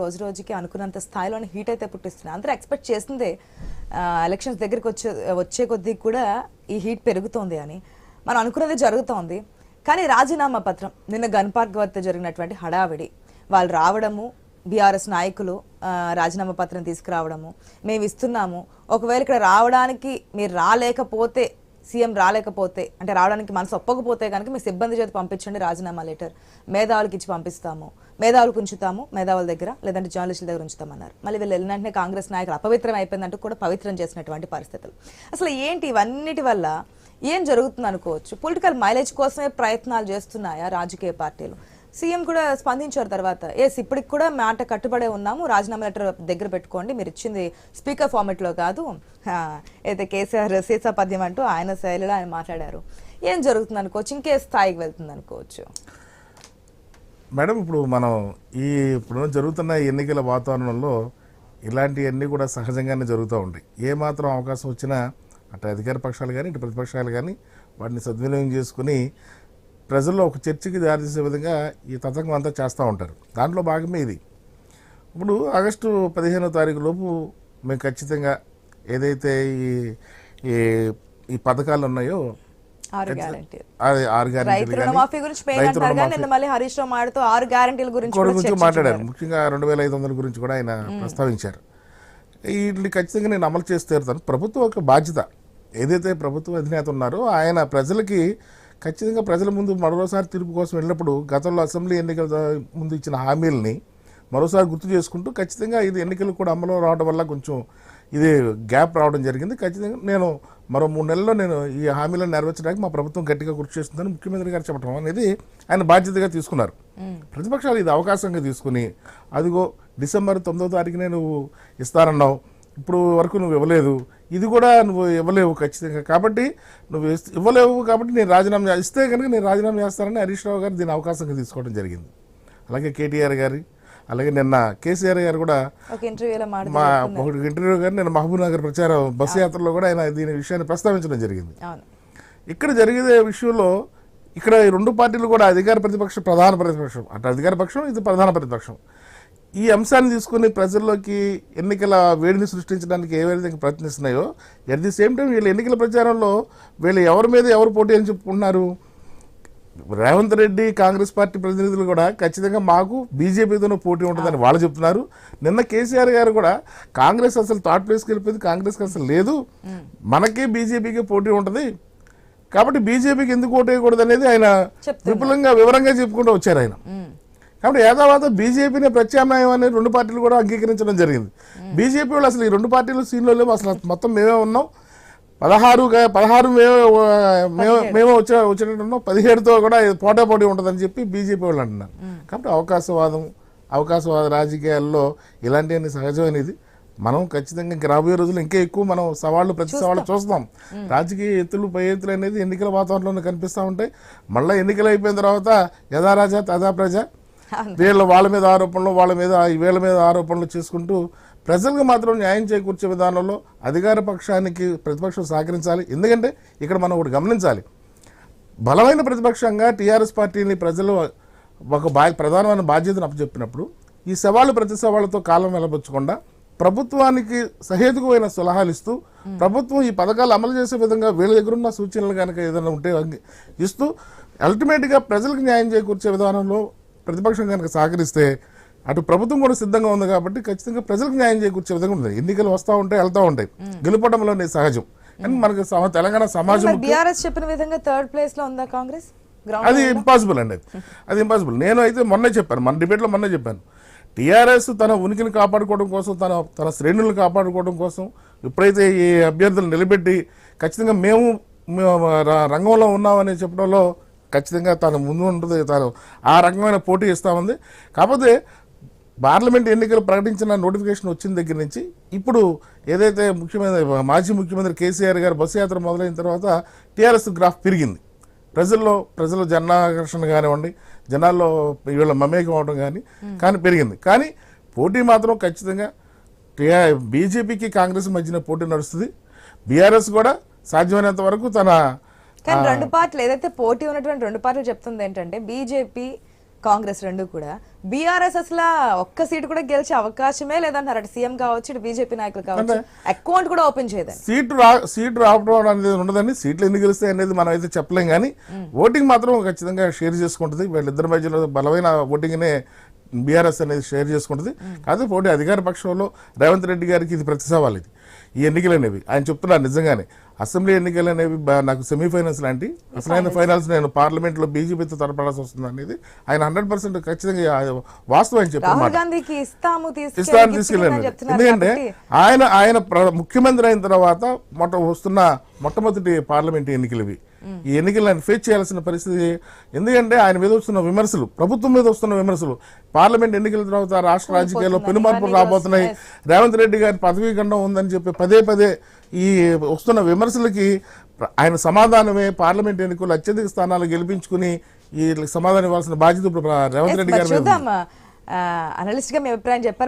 రోజు రోజుకి అనుకున్నంత స్థాయిలోని హీట్ అయితే పుట్టిస్తుంది. అందరూ ఎక్స్పెక్ట్ చేసిందే ఎలక్షన్స్ దగ్గరికి వచ్చే వచ్చే కొద్దీ కూడా ఈ హీట్ పెరుగుతోంది అని. మనం అనుకున్నది జరుగుతోంది. కానీ రాజీనామా పత్రం నిన్న గన్ పార్క్ వద్ద జరిగినటువంటి హడావిడి వాళ్ళు రావడము బీఆర్ఎస్ నాయకులు రాజీనామా పత్రం తీసుకురావడము మేము ఇస్తున్నాము. ఒకవేళ ఇక్కడ రావడానికి మీరు రాలేకపోతే సీఎం రాలేకపోతే అంటే రావడానికి మనసు ఒప్పకపోతే కనుక మీ సిబ్బంది చేతి పంపించండి రాజీనామా లెటర్. మేధావులకి ఇచ్చి పంపిస్తాము. మేధావులకు ఉంచుతాము మేధావుల దగ్గర లేదంటే జర్నలిస్టుల దగ్గర ఉంచుతామన్నారు. మళ్ళీ వీళ్ళు వెళ్ళిన కాంగ్రెస్ నాయకులు అపవిత్రం అయిపోయిందంటూ కూడా పవిత్రం చేసినటువంటి పరిస్థితులు. అసలు ఏంటి ఇవన్నిటి వల్ల? ఏం జరుగుతుంది అనుకోవచ్చు పొలిటికల్ మైలేజ్ కోసమే ప్రయత్నాలు చేస్తున్నాయా రాజకీయ పార్టీలు? సీఎం కూడా స్పందించారు తర్వాత. ఎస్ ఇప్పటికి కూడా మాట కట్టుబడే ఉన్నాము. రాజీనామా లెటర్ దగ్గర పెట్టుకోండి. మీరు ఇచ్చింది స్పీకర్ ఫార్మెట్లో కాదు. అయితే కేసీఆర్ సీసాపద్యం అంటూ ఆయన శైలిలో ఆయన మాట్లాడారు. ఏం జరుగుతుంది అనుకోవచ్చు? ఇంకే స్థాయికి వెళ్తుంది అనుకోవచ్చు. మేడం ఇప్పుడు మనం ఈ ఇప్పుడు జరుగుతున్న ఎన్నికల వాతావరణంలో ఇలాంటివన్నీ కూడా సహజంగానే జరుగుతూ ఉంటాయి. ఏ మాత్రం అవకాశం వచ్చినా అటు అధికార పక్షాలు కానీ ఇటు ప్రతిపక్షాలు కానీ వాటిని సద్వినియోగం చేసుకుని ప్రజల్లో ఒక చర్చకి దారితీసే విధంగా ఈ తతంగం అంతా చేస్తూ ఉంటారు. దాంట్లో భాగమే ఇది. ఇప్పుడు ఆగస్టు పదిహేనో తారీఖు లోపు మేము ఖచ్చితంగా ఏదైతే ఈ ఈ ఈ పథకాలు ఉన్నాయో. మాట్లాడారు. ముఖ్యంగా రెండు వేల ఐదు వందల గురించి కూడా ఆయన ప్రస్తావించారు. వీటిని ఖచ్చితంగా నేను అమలు చేసి తీరుతాను. ప్రభుత్వం ఒక బాధ్యత. ఏదైతే ప్రభుత్వ అధినేత ఉన్నారో ఆయన ప్రజలకి ఖచ్చితంగా ప్రజల ముందు మరోసారి తీర్పు కోసం వెళ్ళినప్పుడు గతంలో అసెంబ్లీ ఎన్నికల ముందు ఇచ్చిన హామీలని మరోసారి గుర్తు చేసుకుంటూ ఖచ్చితంగా ఇది ఎన్నికలు కూడా అమలు రావడం వల్ల కొంచెం ఇది గ్యాప్ రావడం జరిగింది. ఖచ్చితంగా నేను మరో మూడు నెలల్లో నేను ఈ హామీలను నెరవేర్చడానికి మా ప్రభుత్వం గట్టిగా కృషి చేస్తుందని ముఖ్యమంత్రి గారు చెప్పడం అనేది ఆయన బాధ్యతగా తీసుకున్నారు. ప్రతిపక్షాలు ఇది అవకాశంగా తీసుకుని అదిగో డిసెంబర్ తొమ్మిదో తారీఖునే నువ్వు ఇస్తానన్నావు. ఇప్పుడు వరకు నువ్వు ఇవ్వలేదు. ఇది కూడా నువ్వు ఇవ్వలేవు ఖచ్చితంగా. కాబట్టి నువ్వు ఇవ్వలేవు కాబట్టి నేను రాజీనామా ఇస్తే కనుక నేను రాజీనామా చేస్తానని హరీష్ రావు గారు దీని అవకాశంగా తీసుకోవడం జరిగింది. అలాగే కేటీఆర్ గారి అలాగే నిన్న కేసీఆర్ గారు కూడా మా ఒకటి ఇంటర్వ్యూ గారు నేను మహబూబ్ నగర్ ప్రచారం బస్సు యాత్రలో కూడా ఆయన దీని విషయాన్ని ప్రస్తావించడం జరిగింది. ఇక్కడ జరిగే విషయంలో ఇక్కడ ఈ రెండు పార్టీలు కూడా అధికార ప్రతిపక్షం ప్రధాన ప్రతిపక్షం. అటు అధికార పక్షం ఇది ప్రధాన ప్రతిపక్షం. ఈ అంశాన్ని తీసుకుని ప్రజల్లోకి ఎన్నికల వేడిని సృష్టించడానికి ఏ విధంగా ప్రయత్నిస్తున్నాయో ఎట్ ది సేమ్ టైం వీళ్ళు ఎన్నికల ప్రచారంలో వీళ్ళు ఎవరి మీద ఎవరు పోటీ అని చెప్పుకుంటున్నారు? రేవంత్ రెడ్డి కాంగ్రెస్ పార్టీ ప్రతినిధులు కూడా ఖచ్చితంగా మాకు బీజేపీతోనే పోటీ ఉంటుందని వాళ్ళు చెప్తున్నారు. నిన్న కేసీఆర్ గారు కూడా కాంగ్రెస్ అసలు థర్డ్ ప్లేస్కి వెళ్ళిపోయింది కాంగ్రెస్కి అసలు లేదు. మనకి బీజేపీకి పోటీ ఉంటుంది. కాబట్టి బీజేపీకి ఎందుకు ఓటు వేయకూడదు అనేది ఆయన. విపులంగా వివరంగా చెప్పుకుంటూ వచ్చారు ఆయన. కాబట్టి ఏదావాత బీజేపీని ప్రత్యామ్నాయం అనేది రెండు పార్టీలు కూడా అంగీకరించడం జరిగింది. బీజేపీ వాళ్ళు అసలు ఈ రెండు పార్టీలు సీన్లో లేవు. అసలు మొత్తం మేమే ఉన్నాం. పదహారు పదహారు మేమే మేము మేమే వచ్చే వచ్చేటట్టు ఉన్నాం. పదిహేడుతో కూడా పోటా పోటీ ఉంటుందని చెప్పి బీజేపీ వాళ్ళు అంటున్నారు. కాబట్టి అవకాశవాదం అవకాశవాద రాజకీయాల్లో ఇలాంటివన్నీ సహజమైనది. మనం ఖచ్చితంగా ఇంక రాబోయే రోజుల్లో ఇంకా ఎక్కువ మనం సవాళ్ళు ప్రతి సవాళ్ళు చూస్తాం. రాజకీయ ఎత్తులు పై ఎత్తులు అనేది ఎన్నికల వాతావరణంలో కనిపిస్తూ ఉంటాయి. మళ్ళీ ఎన్నికలు అయిపోయిన తర్వాత యథా రాజా తదా ప్రజ? వీళ్ళ వాళ్ళ మీద ఆరోపణలు వాళ్ళ మీద వీళ్ళ మీద ఆరోపణలు చేసుకుంటూ ప్రజలకు మాత్రం న్యాయం చేకూర్చే విధానంలో అధికార పక్షానికి ప్రతిపక్షం సహకరించాలి. ఎందుకంటే ఇక్కడ మనం ఒకటి గమనించాలి. బలమైన ప్రతిపక్షంగా టీఆర్ఎస్ పార్టీని ప్రజలు ఒక బా ప్రధానమైన బాధ్యతను అప్పచెప్పినప్పుడు ఈ సవాళ్ళు ప్రతి సవాళ్ళతో కాలం వెలబుచ్చకుండా ప్రభుత్వానికి సహేతుకమైన సలహాలు ఇస్తూ ప్రభుత్వం ఈ పథకాలు అమలు చేసే విధంగా వీళ్ళ దగ్గరున్న సూచనలు కనుక ఏదైనా ఉంటే ఇస్తూ అల్టిమేట్గా ప్రజలకు న్యాయం చేకూర్చే విధానంలో ప్రతిపక్షం కనుక సహకరిస్తే అటు ప్రభుత్వం కూడా సిద్ధంగా ఉంది కాబట్టి ఖచ్చితంగా ప్రజలకు న్యాయం చేకూర్చే విధంగా ఉంది ఎన్నికలు వస్తూ ఉంటాయి వెళ్తూ ఉంటాయి. గెలుపడంలోనే సహజం. కానీ మనకి తెలంగాణ సమాజం బీఆర్ఎస్ చెప్పిన విధంగా థర్డ్ ప్లేస్లో ఉందా కాంగ్రెస్? అది ఇంపాసిబుల్ అండి అది. ఇంపాసిబుల్ నేను అయితే మొన్నే చెప్పాను మన డిబేట్లో మొన్నే చెప్పాను. టీఆర్ఎస్ తన ఉనికిని కాపాడుకోవడం కోసం తన తన శ్రేణులను కాపాడుకోవడం కోసం ఎప్పుడైతే ఈ అభ్యర్థులు నిలబెట్టి ఖచ్చితంగా మేము రంగంలో ఉన్నామని చెప్పడంలో ఖచ్చితంగా తను ముందు ఉంటుంది తాను ఆ రకమైన పోటీ ఇస్తామంది. కాకపోతే పార్లమెంట్ ఎన్నికలు ప్రకటించిన నోటిఫికేషన్ వచ్చిన దగ్గర నుంచి ఇప్పుడు ఏదైతే ముఖ్యమంత్రి మాజీ ముఖ్యమంత్రి కేసీఆర్ గారు బస్సు యాత్ర మొదలైన తర్వాత టీఆర్ఎస్ గ్రాఫ్ పెరిగింది. ప్రజల్లో ప్రజల జనాకర్షణ కానివ్వండి జనాల్లో వీళ్ళ మమేకం అవడం కానీ కానీ పెరిగింది. కానీ పోటీ మాత్రం ఖచ్చితంగా టీఆర్ బీజేపీకి కాంగ్రెస్ మధ్యన పోటీ నడుస్తుంది. బీఆర్ఎస్ కూడా సాధ్యమైనంత వరకు తన కానీ రెండు పార్టీలు ఏదైతే పోటీ ఉన్నటువంటి రెండు పార్టీలు చెప్తుంది ఏంటంటే బీజేపీ కాంగ్రెస్ రెండు కూడా. బీఆర్ఎస్ అసలు ఒక్క సీటు కూడా గెలిచే అవకాశమే లేదంటారు అటు సీఎం కావచ్చు ఇటు బీజేపీ నాయకులు కావచ్చు. అకౌంట్ కూడా ఓపెన్ చేయదని సీటు రా సీటు రావడం అనేది ఉండదండి. సీట్లు ఎన్ని గెలుస్తాయి అనేది మనం అయితే చెప్పలేం కానీ ఓటింగ్ మాత్రం ఖచ్చితంగా షేర్ చేసుకుంటుంది. వీళ్ళిద్దరి మధ్యలో బలమైన ఓటింగ్నే బీఆర్ఎస్ అనేది షేర్ చేసుకుంటుంది. కాదు పోటీ అధికార పక్షంలో రేవంత్ రెడ్డి గారికి ఇది ప్రతి సవాల్ ఇది. ఈ ఎన్నికలు అనేవి ఆయన చెప్తున్నారు నిజంగానే. అసెంబ్లీ ఎన్నికలు అనేవి నాకు సెమీఫైనల్స్ లాంటి అసలైన ఫైనల్స్ నేను పార్లమెంట్లో బీజేపీతో తలపడాల్సి వస్తుంది అనేది ఆయన హండ్రెడ్ పర్సెంట్ ఖచ్చితంగా వాస్తవం ఇస్తాను gift తీసుకెళ్ళాను ఎందుకంటే ఆయన ఆయన ముఖ్యమంత్రి అయిన తర్వాత మొట్ట వస్తున్న మొట్టమొదటి పార్లమెంట్ ఎన్నికలు ఇవి ఈ ఎన్నికలు ఆయన ఫేస్ చేయాల్సిన పరిస్థితి ఎందుకంటే ఆయన మీద వస్తున్న విమర్శలు ప్రభుత్వం మీద వస్తున్న విమర్శలు. పార్లమెంట్ ఎన్నికల తర్వాత రాష్ట్ర రాజకీయాల్లో పెను మార్పులు రాబోతున్నాయి. రేవంత్ రెడ్డి గారి పదవీ ఖండం ఉందని చెప్పి పదే పదే ఈ వస్తున్న విమర్శలకి ఆయన సమాధానమే పార్లమెంట్ ఎన్నికలు అత్యధిక స్థానాలు గెలిపించుకుని ఈ సమాధానం ఇవ్వాల్సిన బాధ్యత ఇప్పుడు రేవంత్ రెడ్డి గారి మీద ఉంది. చూద్దాం. అనలిస్ట్గా మీ అభిప్రాయం చెప్పారు.